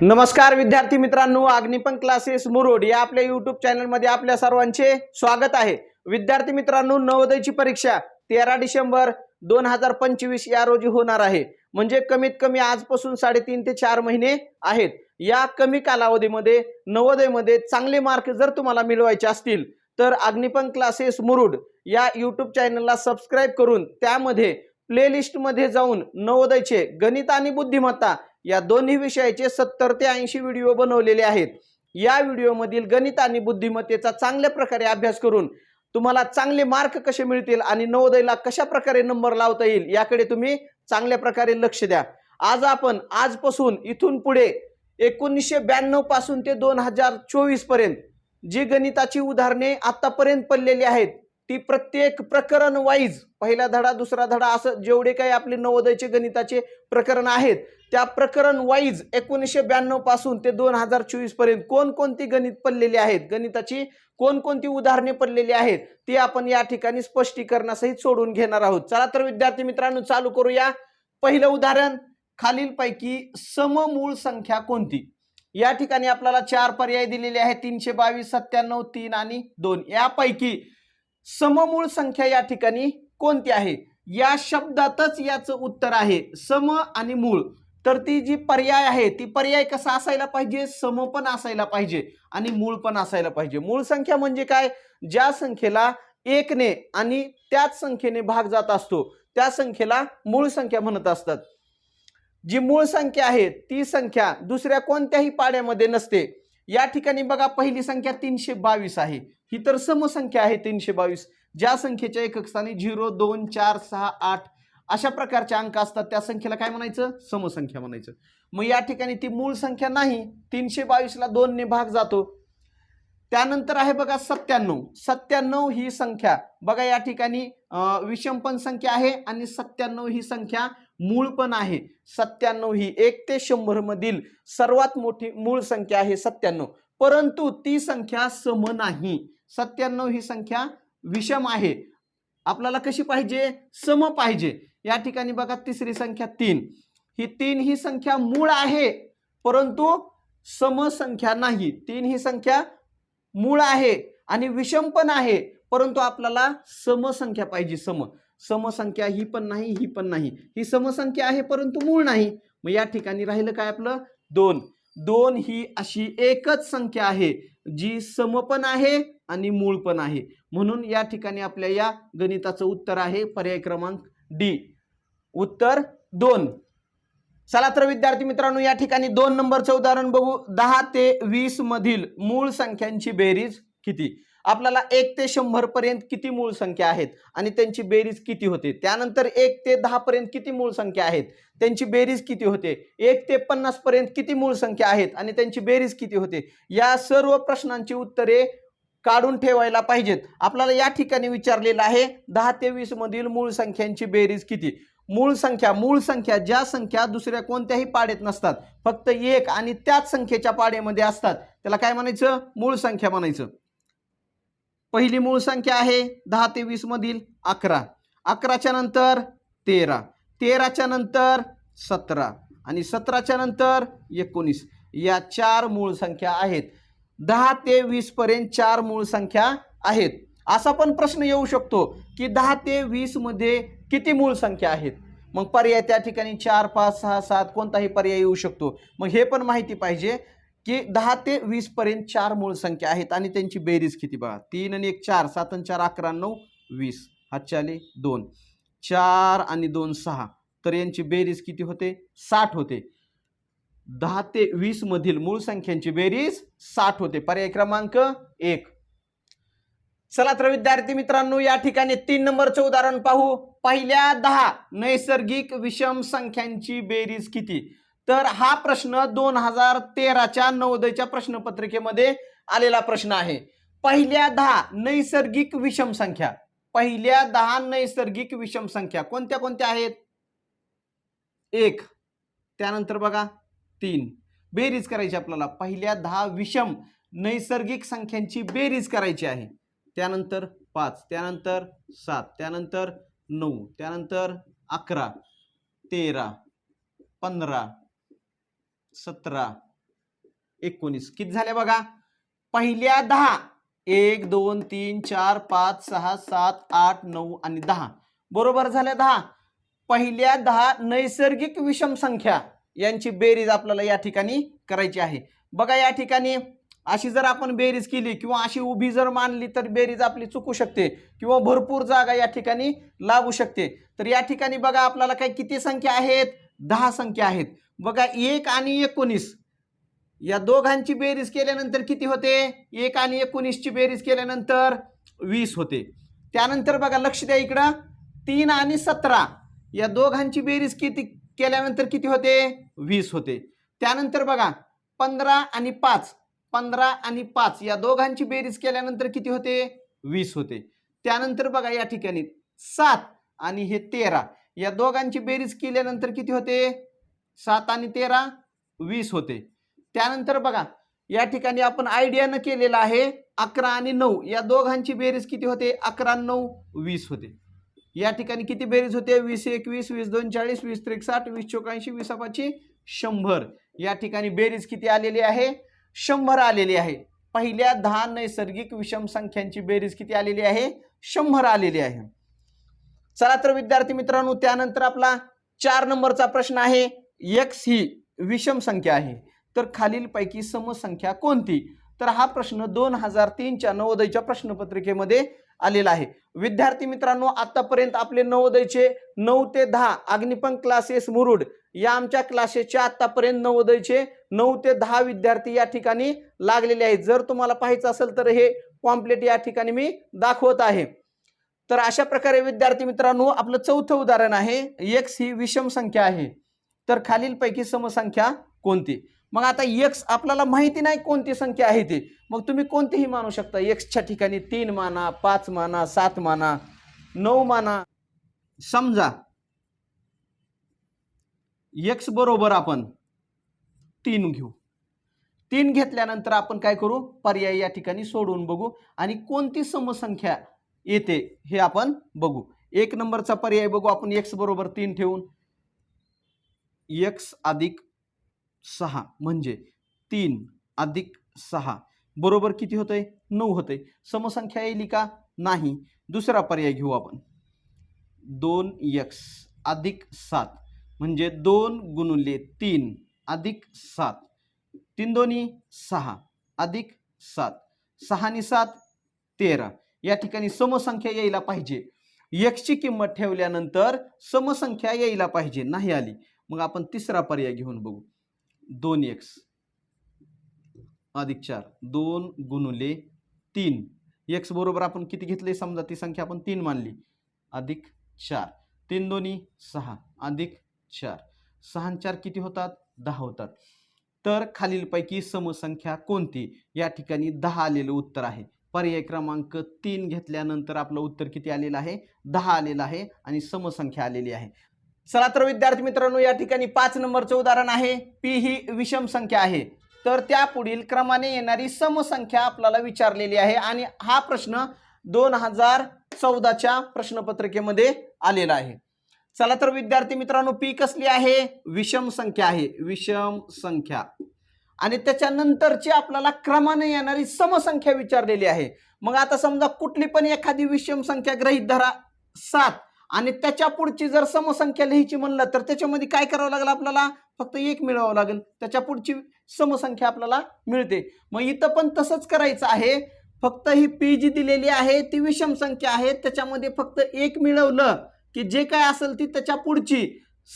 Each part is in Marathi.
नमस्कार विद्यार्थी मित्रांनो अग्निपंख क्लासेस मुरुड या आपल्या युट्यूब चॅनलमध्ये आपल्या सर्वांचे स्वागत आहे. विद्यार्थी मित्रांनो नवोदयची परीक्षा तेरा डिसेंबर दोन हजार पंचवीस या रोजी होणार आहे. म्हणजे कमीत कमी आजपासून साडेतीन ते चार महिने आहेत. या कमी कालावधीमध्ये नवोदयमध्ये चांगले मार्क जर तुम्हाला मिळवायचे असतील तर अग्निपंख क्लासेस मुरुड या यूट्यूब चॅनलला सबस्क्राईब करून त्यामध्ये प्लेलिस्टमध्ये जाऊन नवोदयचे गणित आणि बुद्धिमत्ता या दोन्ही विषयाचे सत्तर ते ऐंशी व्हिडिओ बनवलेले आहेत. या व्हिडिओमधील गणित आणि बुद्धिमत्तेचा चांगल्या प्रकारे अभ्यास करून तुम्हाला चांगले मार्क कसे मिळतील आणि नवोदयला कशा प्रकारे नंबर लावता येईल याकडे तुम्ही चांगल्या प्रकारे लक्ष द्या. आज आपण आजपासून इथून पुढे एकोणीसशे ब्याण्णवपासून ते दोन हजार चोवीसपर्यंत जी गणिताची उदाहरणे आतापर्यंत पडलेली आहेत ती प्रत्येक प्रकरण वाईज पहिला धडा दुसरा धडा असं जेवढे काही आपले नवोदयचे गणिताचे प्रकरण आहेत त्या प्रकरण वाईज एकोणीसशे ब्याण्णवपासून ते दोन हजार चोवीसपर्यंत कोणकोणती गणित पडलेली आहेत? गणिताची कोणकोणती उदाहरणे पडलेली आहेत? ती आपण या ठिकाणी स्पष्टीकरणासहित सोडून घेणार आहोत. चला तर विद्यार्थी मित्रांनो चालू करूया. पहिलं उदाहरण खालीलपैकी सममूळ संख्या कोणती? या ठिकाणी आपल्याला चार पर्याय दिलेले आहेत. तीनशे बावीस सत्त्याण्णव तीन आणि दोन. यापैकी सममूळ संख्या या ठिकाणी कोणती आहे? या शब्दातच याचं उत्तर आहे सम आणि मूळ. तर ती जी पर्याय आहे ती पर्याय कसा असायला पाहिजे? सम पण असायला पाहिजे आणि मूळ पण असायला पाहिजे. मूळ संख्या म्हणजे काय? ज्या संख्येला एकने आणि त्याच संख्येने भाग जात असतो त्या संख्येला मूळ संख्या म्हणत असतात. जी मूळ संख्या आहे ती संख्या दुसऱ्या कोणत्याही पाड्यामध्ये नसते. या ठिकाणी बघा पहिली संख्या तीनशे बावीस आहे. ही तर समसंख्या आहे तीनशे बावीस. ज्या संख्येच्या एकक स्थानी झिरो दोन चार सहा आठ अशा प्रकारच्या अंक असतात त्या संख्येला काय म्हणायचं? समसंख्या म्हणायचं. मग या ठिकाणी ती मूळ संख्या नाही तीनशे बावीसला दोनने भाग जातो. त्यानंतर आहे बघा सत्त्याण्णव. सत्त्याण्णव ही संख्या. बघा या ठिकाणी विषम पण संख्या आहे आणि सत्त्याण्णव ही संख्या मूळ पण आहे. सत्त्याण्णव ही एक ते शंभर मधील सर्वात मोठी मूळ संख्या आहे सत्त्याण्णव. परंतु ती संख्या सम नाही. सत्त्याण्णव ही संख्या विषम आहे. आपल्याला कशी पाहिजे? सम पाहिजे. या ठिकाणी बघा तिसरी संख्या तीन. ही तीन ही संख्या मूळ आहे परंतु समसंख्या नाही. तीन ही संख्या मूळ आहे आणि विषम पण आहे परंतु आपल्याला समसंख्या पाहिजे सम. समसंख्या ही पण नाही ही पण नाही. ही समसंख्या आहे परंतु मूळ नाही. मग या ठिकाणी राहिलं काय आपलं? दोन. दोन ही अशी एकच संख्या आहे जी सम पण आहे आणि मूळ पण आहे. म्हणून या ठिकाणी आपल्या या गणिताचं उत्तर आहे पर्याय क्रमांक डी उत्तर दोन. चला तर विद्यार्थी मित्रांनो या ठिकाणी दोन नंबरचं उदाहरण बघू. दहा ते वीस मधील मूळ संख्यांची बेरीज किती? आपल्याला एक ते शंभर पर्यंत किती मूळ संख्या आहेत आणि त्यांची बेरीज किती होते? त्यानंतर एक ते दहा पर्यंत किती मूळ संख्या आहेत? त्यांची बेरीज किती होते? एक ते पन्नास पर्यंत किती मूळ संख्या आहेत आणि त्यांची बेरीज किती होते? या सर्व प्रश्नांची उत्तरे काढून ठेवायला पाहिजेत. आपल्याला या ठिकाणी विचारलेलं आहे दहा ते वीस मधील मूळ संख्यांची बेरीज किती? मूळ संख्या मूळ संख्या ज्या संख्या दुसऱ्या कोणत्याही पाड्यात नसतात. फक्त एक आणि त्याच संख्येच्या पाड्यामध्ये असतात. त्याला काय म्हणायचं? मूळ संख्या म्हणायचं. पहिली मूळ संख्या आहे दहा ते वीसमधील अकरा. अकराच्या नंतर तेरा. तेराच्या नंतर सतरा. आणि सतराच्या नंतर एकोणीस. या चार मूळ संख्या आहेत. दहा ते वीसपर्यंत चार मूळ संख्या आहेत. असा पण प्रश्न येऊ शकतो की दहा ते वीसमध्ये किती मूळ संख्या आहेत? मग पर्याय त्या ठिकाणी चार पाच सहा सात कोणताही पर्याय येऊ शकतो. मग हे पण माहिती पाहिजे की दहा ते वीस पर्यंत चार मूळ संख्या आहेत आणि त्यांची बेरीज किती बघा? तीन आणि एक चार सात आणि चार अकरा नऊ वीस. हातच्याले दोन. चार आणि दोन सहा. तर यांची बेरीज किती होते? साठ होते. दहा ते वीस मधील मूळ संख्यांची बेरीज साठ होते. पर्याय क्रमांक एक. चला तर विद्यार्थी मित्रांनो या ठिकाणी तीन नंबरचं उदाहरण पाहू. पहिल्या दहा नैसर्गिक विषम संख्यांची बेरीज किती? तर हा प्रश्न दोन हजार तेराच्या नवोदयच्या प्रश्नपत्रिकेमध्ये आलेला प्रश्न आहे. पहिल्या दहा नैसर्गिक विषम संख्या. पहिल्या दहा नैसर्गिक विषम संख्या कोणत्या कोणत्या आहेत? एक. त्यानंतर बघा. तीन. बेरीज करायची आपल्याला. पहिल्या दहा विषम नैसर्गिक संख्यांची बेरीज करायची आहे. त्यानंतर पाच. त्यानंतर सात. त्यानंतर नऊ. त्यानंतर अकरा. तेरा. पंधरा. सतरा. एकोणीस. किती झाले बघा? पहिल्या दहा. एक दोन तीन चार पाच सहा सात आठ नऊ आणि दहा. बरोबर झाल्या दहा. पहिल्या दहा नैसर्गिक विषम संख्या यांची बेरीज आपल्याला या ठिकाणी करायची आहे. बघा या ठिकाणी अशी जर आपण बेरीज केली किंवा अशी उभी जर मानली तर बेरीज आपली चुकू शकते किंवा भरपूर जागा या ठिकाणी लागू शकते. तर या ठिकाणी बघा आपल्याला काय किती संख्या आहेत? दहा संख्या आहेत. बघा एक आणि एकोणीस. या दोघांची बेरीज केल्यानंतर किती होते? एक आणि एकोणीसची बेरीज केल्यानंतर वीस होते. त्यानंतर बघा लक्ष द्या इकडं. तीन आणि सतरा. या दोघांची बेरीज किती केल्यानंतर किती होते? वीस होते. त्यानंतर बघा पंधरा आणि पाच. पंधरा आणि पाच. या दोघांची बेरीज केल्यानंतर किती होते? वीस होते. त्यानंतर बघा या ठिकाणी सात आणि हे तेरा. या दोघांची बेरीज केल्यानंतर किती होते? सात आणि तेरा वीस होते. त्यानंतर बघा या ठिकाणी आपण आयडियानं केलेलं आहे अकरा आणि नऊ. या दोघांची बेरीज किती होते? अकरा नऊ वीस होते. या ठिकाणी किती बेरीज होते? वीस एकवीस वीस दोन चाळीस वीस त्रेसाठ वीस चौकाऐंशी वीस पाचशे शंभर. या ठिकाणी बेरीज किती आलेली आहे? शंभर आलेली आहे. पहिल्या दहा नैसर्गिक विषम संख्यांची बेरीज किती आलेली आहे? शंभर आलेली आहे. चला तर विद्यार्थी मित्रांनो त्यानंतर आपला चार नंबरचा प्रश्न आहे. एक्स ही विषम संख्या आहे. तर खालीलपैकी समसंख्या कोणती? तर हा प्रश्न दोन हजार तीनच्या नवोदयच्या प्रश्नपत्रिकेमध्ये आलेला आहे. विद्यार्थी मित्रांनो आतापर्यंत आपले नवोदयचे नऊ ते दहा अग्निपंख क्लासेस मुरुड या आमच्या क्लासेसच्या आतापर्यंत नवोदयचे नऊ ते दहा विद्यार्थी या ठिकाणी लागलेले आहेत. जर तुम्हाला पाहायचं असेल तर हे पॉम्प्लेट या ठिकाणी मी दाखवत आहे. तर अशा प्रकारे विद्यार्थी मित्रांनो आपलं चौथं उदाहरण आहे. एक्स ही विषम संख्या आहे. तर खालीलपैकी समसंख्या कोणती? मग आता एक्स आपल्याला माहिती नाही कोणती संख्या आहे ती. मग तुम्ही कोणतीही मानू शकता. एक्सच्या ठिकाणी तीन माना पाच माना सात माना नऊ माना. समजा एक्स बरोबर आपण तीन घेऊ. तीन घेतल्यानंतर आपण काय करू? पर्याय या ठिकाणी सोडून बघू. आणि कोणती समसंख्या येते हे आपण बघू. एक नंबरचा पर्याय बघू आपण एक्स बरोबर तीन ठेवून. एक्स अधिक सहा म्हणजे तीन अधिक सहा. बरोबर किती होतंय? नऊ होतंय. समसंख्या येईल का? नाही. दुसरा पर्याय घेऊ आपण. दोन यक्स अधिक सात म्हणजे दोन गुणुले तीन अधिक सात. तीन दोन्ही सहा अधिक सात. सहा आणि सात तेरा. या ठिकाणी समसंख्या यायला पाहिजे. एक्सची किंमत ठेवल्यानंतर समसंख्या यायला पाहिजे नाही आली. मग आपण तिसरा पर्याय घेऊन बघू. दोन एक्स अधिक चार. दोन गुणुले तीन. एक्स बरोबर आपण किती घेतले? समजा ती संख्या आपण तीन मानली. अधिक चार. तीन दोन्ही सहा. अधिक चार. सहा चार किती होतात? दहा होतात. तर खालीलपैकी समसंख्या कोणती? या ठिकाणी दहा आलेलं उत्तर आहे. पर्याय क्रमांक तीन घेतल्यानंतर आपलं उत्तर किती आलेलं आहे? दहा आलेलं आहे आणि समसंख्या आलेली आहे. चला तर विद्यार्थी मित्रांनो या ठिकाणी पाच नंबरचं उदाहरण आहे. पी ही विषम संख्या आहे. तर त्या पुढील क्रमाने येणारी समसंख्या आपल्याला विचारलेली आहे आणि हा प्रश्न दोन हजार चौदाच्या प्रश्नपत्रिकेमध्ये आलेला आहे. चला तर विद्यार्थी मित्रांनो पी कसली आहे? विषम संख्या आहे. विषम संख्या. आणि त्याच्यानंतरची आपल्याला क्रमाने येणारी समसंख्या विचारलेली आहे. मग आता समजा कुठली पण एखादी विषम संख्या गृहीत धरा सात. आणि त्याच्या पुढची जर समसंख्या लिहायची म्हणलं तर त्याच्यामध्ये काय करावं लागेल आपल्याला? फक्त एक मिळवावं लागेल. त्याच्या पुढची समसंख्या आपल्याला मिळते. मग इथं पण तसंच करायचं आहे. फक्त ही पी जी दिलेली आहे ती विषम संख्या आहे. त्याच्यामध्ये फक्त एक मिळवलं की जे काय असेल ती त्याच्या पुढची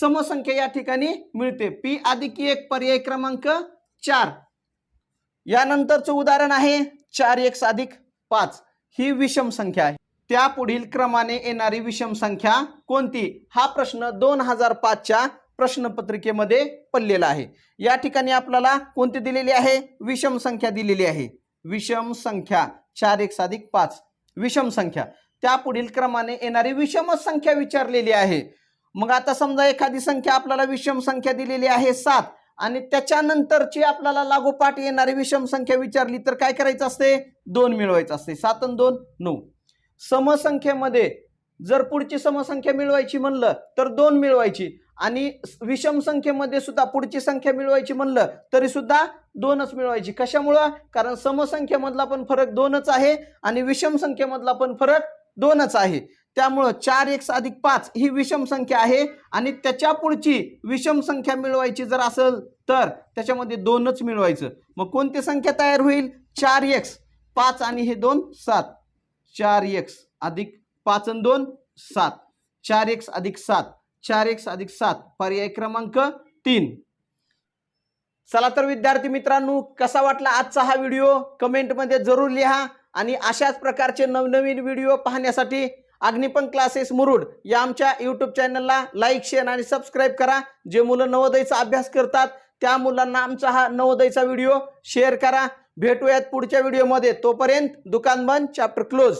समसंख्या या ठिकाणी मिळते. पी अधिक एक पर्याय क्रमांक चार. यानंतरचं उदाहरण आहे चार एक अधिक पाच. ही विषम संख्या आहे. त्या पुढील क्रमाने येणारी विषम संख्या कोणती? हा प्रश्न दोन हजार पाचच्या प्रश्नपत्रिकेमध्ये पडलेला आहे. या ठिकाणी आपल्याला कोणती दिलेली आहे? विषम संख्या दिलेली आहे. विषम संख्या चार एक अधिक पाच. विषम संख्या. त्या पुढील क्रमाने येणारी विषम संख्या विचारलेली आहे. मग आता समजा एखादी संख्या आपल्याला विषम संख्या दिलेली आहे सात. आणि त्याच्यानंतरची आपल्याला लागोपाठ येणारी विषम संख्या विचारली तर काय करायचं असते? दोन मिळवायचं असते. सात आणि दोन नऊ. समसंख्येमध्ये जर पुढची समसंख्या मिळवायची म्हणलं तर दोन मिळवायची. आणि विषम संख्येमध्ये सुद्धा पुढची संख्या मिळवायची म्हणलं तरी सुद्धा दोनच मिळवायची. कशामुळं? कारण समसंख्येमधला पण फरक दोनच आहे आणि विषम संख्येमधला पण फरक दोनच आहे. त्यामुळं चार एक्स अधिक पाच ही विषम संख्या आहे आणि त्याच्या पुढची विषम संख्या मिळवायची जर असेल तर त्याच्यामध्ये दोनच मिळवायचं. मग कोणती संख्या तयार होईल? चार एक्स पाच आणि हे दोन सात. चार एक्स अधिक पाच आणि दोन सात. चार एक्स अधिक सात. चार एक्स अधिक सात. पर्याय क्रमांक तीन. चला तर विद्यार्थी मित्रांनो कसा वाटला आजचा हा व्हिडिओ? कमेंटमध्ये जरूर लिहा आणि अशाच प्रकारचे नवनवीन व्हिडिओ पाहण्यासाठी अग्निपंख क्लासेस मुरुड या आमच्या यूट्यूब चॅनलला लाईक शेअर आणि सबस्क्राईब करा. जे मुलं नवोदयचा अभ्यास करतात त्या मुलांना आमचा हा नवोदयचा व्हिडिओ शेअर करा. भेटूयात पुढच्या व्हिडिओमध्ये तोपर्यंत दुकान बंद चॅप्टर क्लोज